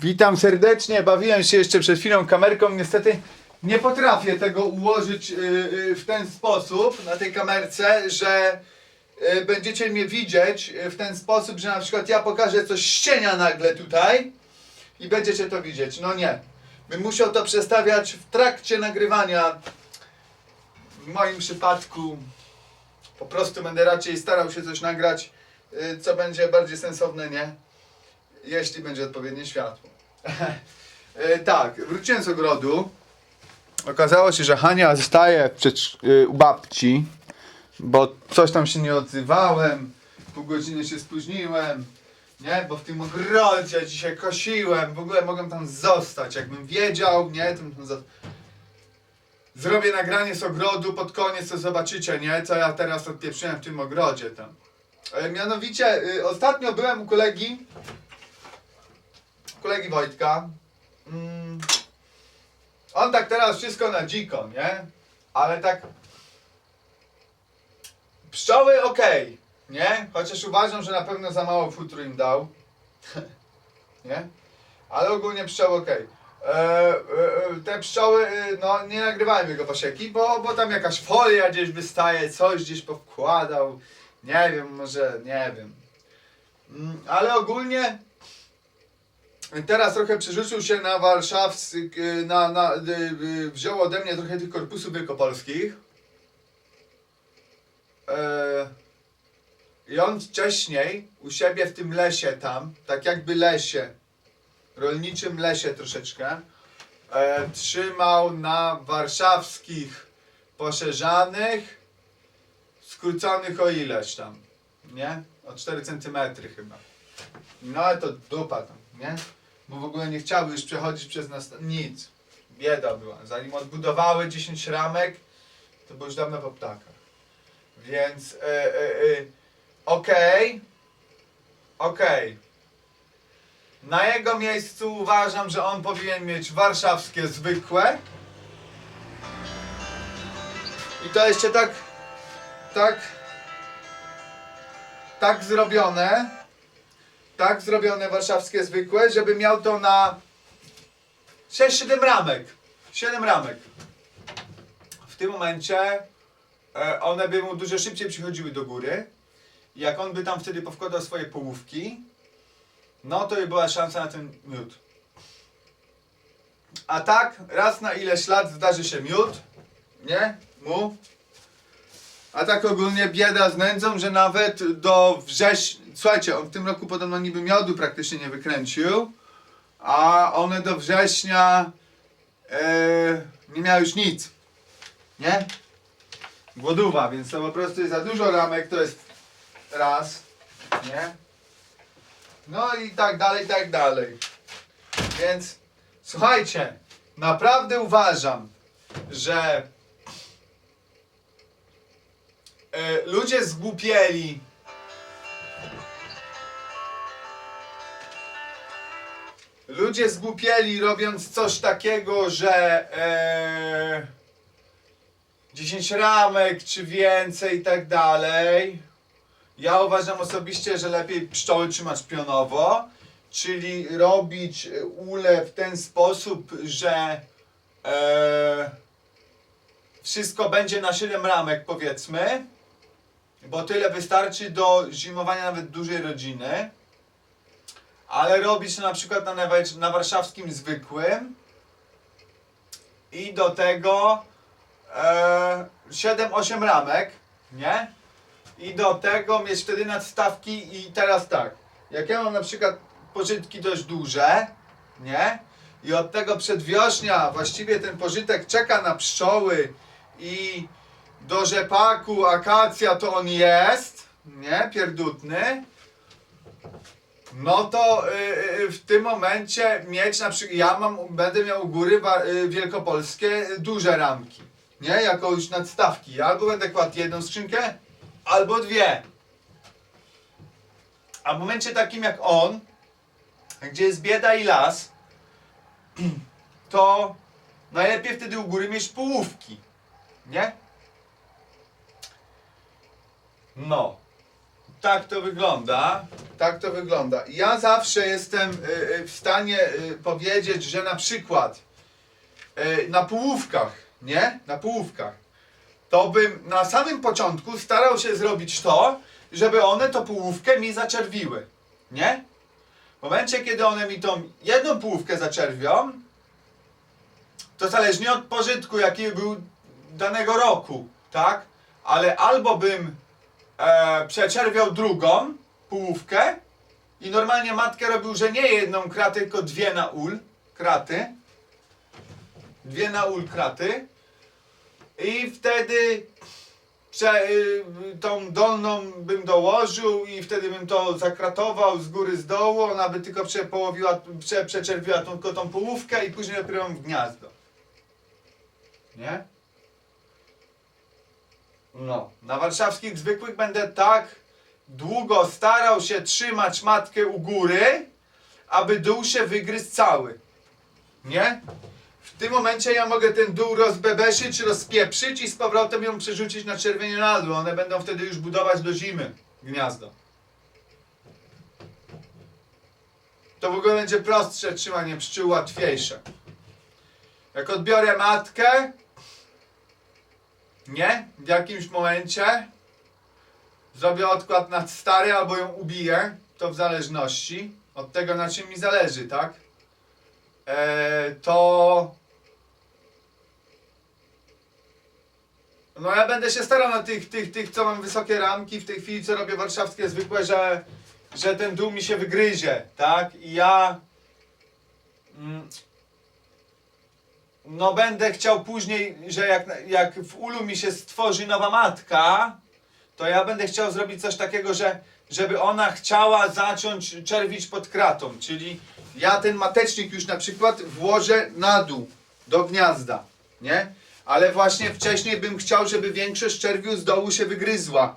Witam serdecznie. Bawiłem się jeszcze przed chwilą kamerką. Niestety nie potrafię tego ułożyć y, y, w ten sposób na tej kamerce, że y, będziecie mnie widzieć w ten sposób, że na przykład ja pokażę coś ścienia nagle tutaj i będziecie to widzieć. No nie. Bym musiał to przestawiać w trakcie nagrywania. W moim przypadku po prostu będę raczej starał się coś nagrać, co będzie bardziej sensowne, nie? Jeśli będzie odpowiednie światło. E, tak, wróciłem z ogrodu. Okazało się, że Hania zostaje w przedsz- y, u babci, bo coś tam się nie odzywałem, pół godziny się spóźniłem, nie? Bo w tym ogrodzie dzisiaj kosiłem, w ogóle mogłem tam zostać, jakbym wiedział, nie? Zrobię nagranie z ogrodu pod koniec, to zobaczycie, nie? Co ja teraz odpieprzyłem w tym ogrodzie tam. E, Mianowicie, y, ostatnio byłem u kolegi, kolegi Wojtka. Mm. On tak teraz wszystko na dziko, nie? Ale tak. Pszczoły ok, nie? Chociaż uważam, że na pewno za mało futru im dał. nie? Ale ogólnie pszczoły ok. E, e, e, te pszczoły, no nie nagrywałem jego pasieki, bo, bo tam jakaś folia gdzieś wystaje, coś gdzieś powkładał. Nie wiem, może, nie wiem. Mm, ale ogólnie Teraz trochę przerzucił się na warszawski, na, na, y, y, wziął ode mnie trochę tych korpusów wielkopolskich. E, I on wcześniej u siebie w tym lesie tam, tak jakby lesie, rolniczym lesie troszeczkę, e, trzymał na warszawskich poszerzanych, skróconych o ileś tam, nie? O 4 cm chyba. No ale to dupa tam, nie? Bo w ogóle nie chciały już przechodzić przez nas nic. Bieda była. Zanim odbudowały 10 ramek, to było już dawno po ptakach. Więc e, e, e, okej. Okej. Na jego miejscu uważam, że on powinien mieć warszawskie zwykłe. I to jeszcze tak tak tak zrobione tak zrobione warszawskie zwykłe, żeby miał to na 6-7 ramek. 7 ramek. W tym momencie e, one by mu dużo szybciej przychodziły do góry. Jak on by tam wtedy powkładał swoje połówki, no to by była szansa na ten miód. A tak, raz na ileś lat zdarzy się miód, nie? Mu. A tak ogólnie bieda z nędzą, że nawet do września, słuchajcie, on w tym roku podobno niby miodu praktycznie nie wykręcił, a one do września e, nie miały już nic, nie? Głodowa, więc to po prostu jest za dużo ramek, to jest raz, nie? No i tak dalej, tak dalej. Więc słuchajcie, naprawdę uważam, że e, ludzie zgłupieli. Ludzie zgłupieli robiąc coś takiego, że e, 10 ramek czy więcej i tak dalej. Ja uważam osobiście, że lepiej pszczoły trzymać pionowo, czyli robić e, ule w ten sposób, że e, wszystko będzie na 7 ramek powiedzmy, bo tyle wystarczy do zimowania nawet dużej rodziny. Ale robić to na przykład na, na warszawskim zwykłym i do tego e, 7-8 ramek, nie? I do tego mieć wtedy nadstawki i teraz tak, jak ja mam na przykład pożytki dość duże, nie? I od tego przedwiośnia właściwie ten pożytek czeka na pszczoły i do rzepaku, akacja to on jest, nie? Pierdutny. No to y, y, w tym momencie mieć na przykład, ja mam, będę miał u góry wa- y, wielkopolskie y, duże ramki, nie? Już nadstawki. Albo będę kładł jedną skrzynkę, albo dwie. A w momencie takim jak on, gdzie jest bieda i las, to najlepiej wtedy u góry mieć połówki, nie? No. tak to wygląda. Tak to wygląda. Ja zawsze jestem y, y, w stanie y, powiedzieć, że na przykład na połówkach, nie? Na połówkach, to bym na samym początku starał się zrobić to, żeby one to połówkę mi zaczerwiły, nie? W momencie, kiedy one mi tą jedną połówkę zaczerwią, to zależnie od pożytku, jaki był danego roku, tak? Ale albo bym e, przeczerwiał drugą połówkę i normalnie matkę robił, że nie jedną kratę, tylko dwie na ul kraty. Dwie na ul kraty. I wtedy prze, y, tą dolną bym dołożył i wtedy bym to zakratował z góry, z dołu. Ona by tylko przepołowiła, prze, przeczerwiła tą, tylko tą połówkę i później dopiero w gniazdo. Nie? No, na warszawskich zwykłych będę tak długo starał się trzymać matkę u góry, aby dół się wygryzł cały. Nie? W tym momencie ja mogę ten dół rozbebeszyć, rozpieprzyć i z powrotem ją przerzucić na czerwienie na dół. One będą wtedy już budować do zimy gniazdo. To w ogóle będzie prostsze trzymanie pszczół, łatwiejsze. Jak odbiorę matkę, nie? W jakimś momencie zrobię odkład na stary albo ją ubiję, to w zależności od tego na czym mi zależy, tak? Eee, to no ja będę się starał na tych, tych, tych, co mam wysokie ramki, w tej chwili co robię warszawskie zwykłe, że, że ten dół mi się wygryzie, tak? I ja mm, no będę chciał później, że jak, jak w ulu mi się stworzy nowa matka, to ja będę chciał zrobić coś takiego, że żeby ona chciała zacząć czerwić pod kratą, czyli ja ten matecznik już na przykład włożę na dół do gniazda, nie? Ale właśnie wcześniej bym chciał, żeby większość czerwiu z dołu się wygryzła.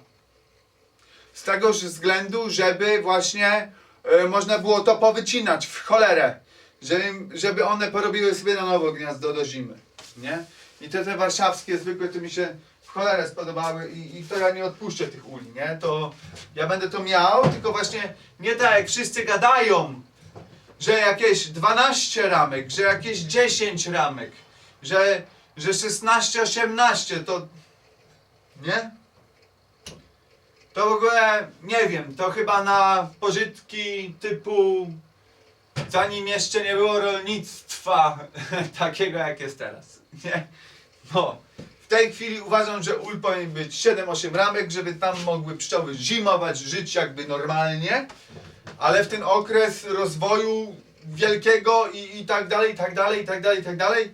Z tego względu, żeby właśnie e, można było to powycinać w cholerę. Żeby, żeby one porobiły sobie na nowo gniazdo do zimy. Nie? I te, te warszawskie zwykłe to mi się w cholerę spodobały i, i to ja nie odpuszczę tych uli, nie? To ja będę to miał, tylko właśnie nie tak jak wszyscy gadają, że jakieś 12 ramek, że jakieś 10 ramek, że, że 16, 18 to... Nie? To w ogóle nie wiem, to chyba na pożytki typu zanim jeszcze nie było rolnictwa takiego jak jest teraz. Nie? No. W tej chwili uważam, że ul powinien być 7-8 ramek, żeby tam mogły pszczoły zimować, żyć jakby normalnie, ale w ten okres rozwoju wielkiego i, i tak dalej, i tak dalej, i tak dalej, i tak dalej,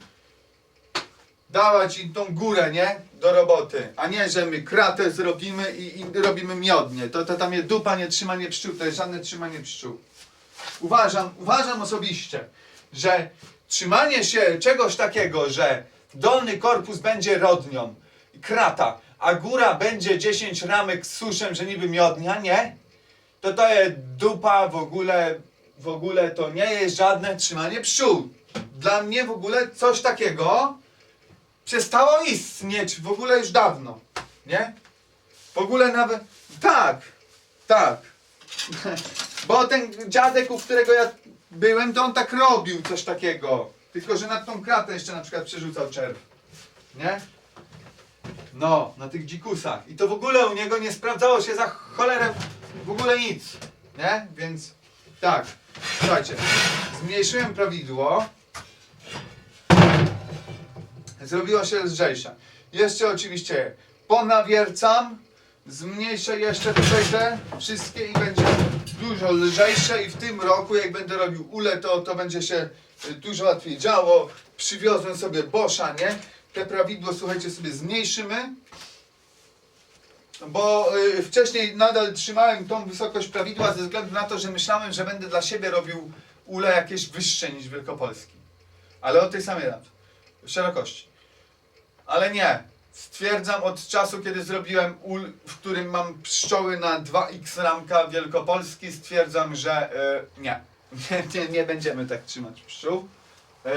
dawać im tą górę, nie? Do roboty, a nie, że my kratę zrobimy i, i robimy miodnie. To, to tam jest dupa, nie trzymanie pszczół, to jest żadne trzymanie pszczół. Uważam, uważam osobiście, że trzymanie się czegoś takiego, że dolny korpus będzie rodnią, krata, a góra będzie 10 ramek z suszem, że niby miodnia, nie? To to jest dupa w ogóle, w ogóle to nie jest żadne trzymanie pszczół. Dla mnie w ogóle coś takiego przestało istnieć w ogóle już dawno, nie? W ogóle nawet, tak, tak. Bo ten dziadek, u którego ja byłem, to on tak robił coś takiego. Tylko, że nad tą kratę jeszcze na przykład przerzucał czerw. Nie? No, na tych dzikusach. I to w ogóle u niego nie sprawdzało się za cholerę w ogóle nic. Nie? Więc tak. Słuchajcie, zmniejszyłem prawidło. Zrobiło się lżejsze. Jeszcze oczywiście ponawiercam. Zmniejszę jeszcze tutaj te wszystkie i będzie dużo lżejsze i w tym roku jak będę robił ule to, to będzie się y, dużo łatwiej działo. Przywiozłem sobie Boscha, nie? Te prawidło słuchajcie sobie zmniejszymy. Bo y, wcześniej nadal trzymałem tą wysokość prawidła ze względu na to, że myślałem, że będę dla siebie robił ule jakieś wyższe niż Wielkopolski. Ale o tej samej lat. Szerokości. Ale nie. Stwierdzam od czasu, kiedy zrobiłem ul, w którym mam pszczoły na 2x ramka Wielkopolski, stwierdzam, że e, nie. nie. Nie, będziemy tak trzymać pszczół. E,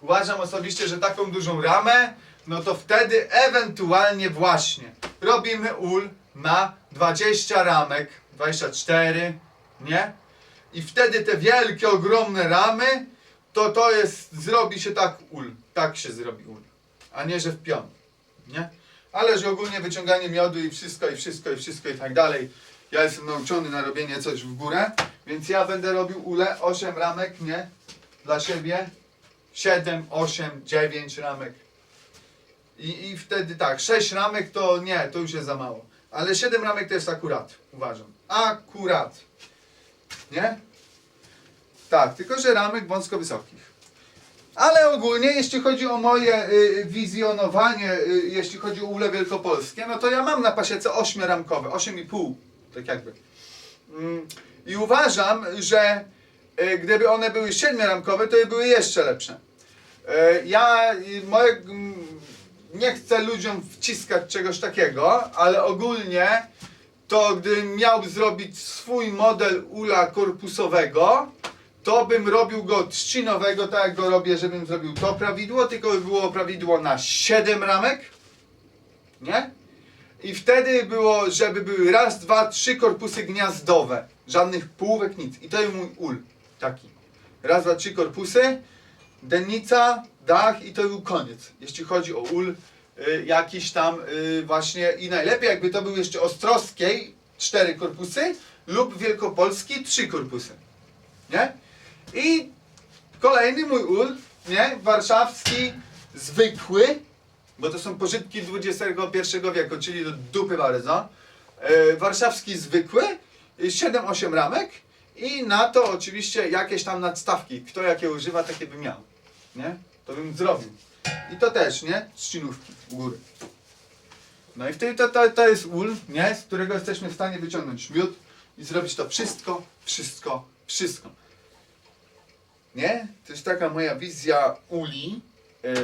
uważam osobiście, że taką dużą ramę, no to wtedy ewentualnie właśnie robimy ul na 20 ramek 24, nie? I wtedy te wielkie, ogromne ramy, to to jest, zrobi się tak ul, tak się zrobi ul, a nie, że w pion, nie? Ale że ogólnie wyciąganie miodu i wszystko, i wszystko, i wszystko i tak dalej. Ja jestem nauczony na robienie coś w górę, więc ja będę robił ule 8 ramek, nie? Dla siebie 7, 8, 9 ramek. I, I wtedy tak, 6 ramek to nie, to już jest za mało. Ale 7 ramek to jest akurat, uważam. Akurat. Nie? Tak, tylko że ramek wąsko wysokich. Ale ogólnie, jeśli chodzi o moje y, wizjonowanie, y, jeśli chodzi o ule wielkopolskie, no to ja mam na pasiece 8-ramkowe, 8,5, tak jakby. Mm, I uważam, że y, gdyby one były 7-ramkowe, to by były jeszcze lepsze. Y, Ja y, moje, mm, nie chcę ludziom wciskać czegoś takiego, ale ogólnie to gdybym miał zrobić swój model ula korpusowego, to bym robił go trzcinowego, tak jak go robię, żebym zrobił to prawidło, tylko by było prawidło na 7 ramek, nie? I wtedy było, żeby były raz, dwa, trzy korpusy gniazdowe, żadnych półek, nic. I to jest mój ul, taki. Raz, dwa, trzy korpusy, dennica, dach i to był koniec, jeśli chodzi o ul y, jakiś tam y, właśnie i najlepiej jakby to był jeszcze Ostrowskiej cztery korpusy lub Wielkopolski trzy korpusy, nie? I kolejny mój ul, nie? Warszawski zwykły, bo to są pożytki XXI wieku, czyli do dupy bardzo. E, warszawski zwykły, 7-8 ramek i na to oczywiście jakieś tam nadstawki. Kto jakie używa, takie by miał. Nie? To bym zrobił. I to też, nie? Trzcinówki u góry. No i wtedy to, to, to jest ul, nie? Z którego jesteśmy w stanie wyciągnąć miód i zrobić to wszystko, wszystko, wszystko. Nie? To jest taka moja wizja uli. E,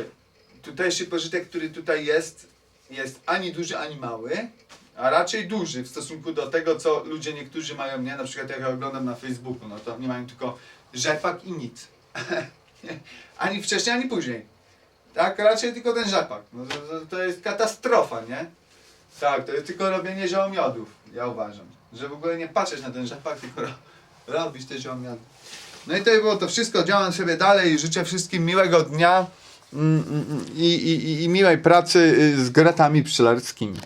tutejszy pożytek, który tutaj jest, jest ani duży, ani mały, a raczej duży w stosunku do tego, co ludzie niektórzy mają, nie? Na przykład jak ja oglądam na Facebooku, no to nie mają tylko rzepak i nic. Ani wcześniej, ani później. Tak, raczej tylko ten rzepak. No to, to, to jest katastrofa, nie? Tak, to jest tylko robienie ziołomiodów, ja uważam. Że w ogóle nie patrzeć na ten rzepak, tylko ro, robić te ziołomiody. No i to było to wszystko. Działam sobie dalej. Życzę wszystkim miłego dnia mm, mm, mm, i, i, i- miłej pracy y, z gratami pszczelarskimi.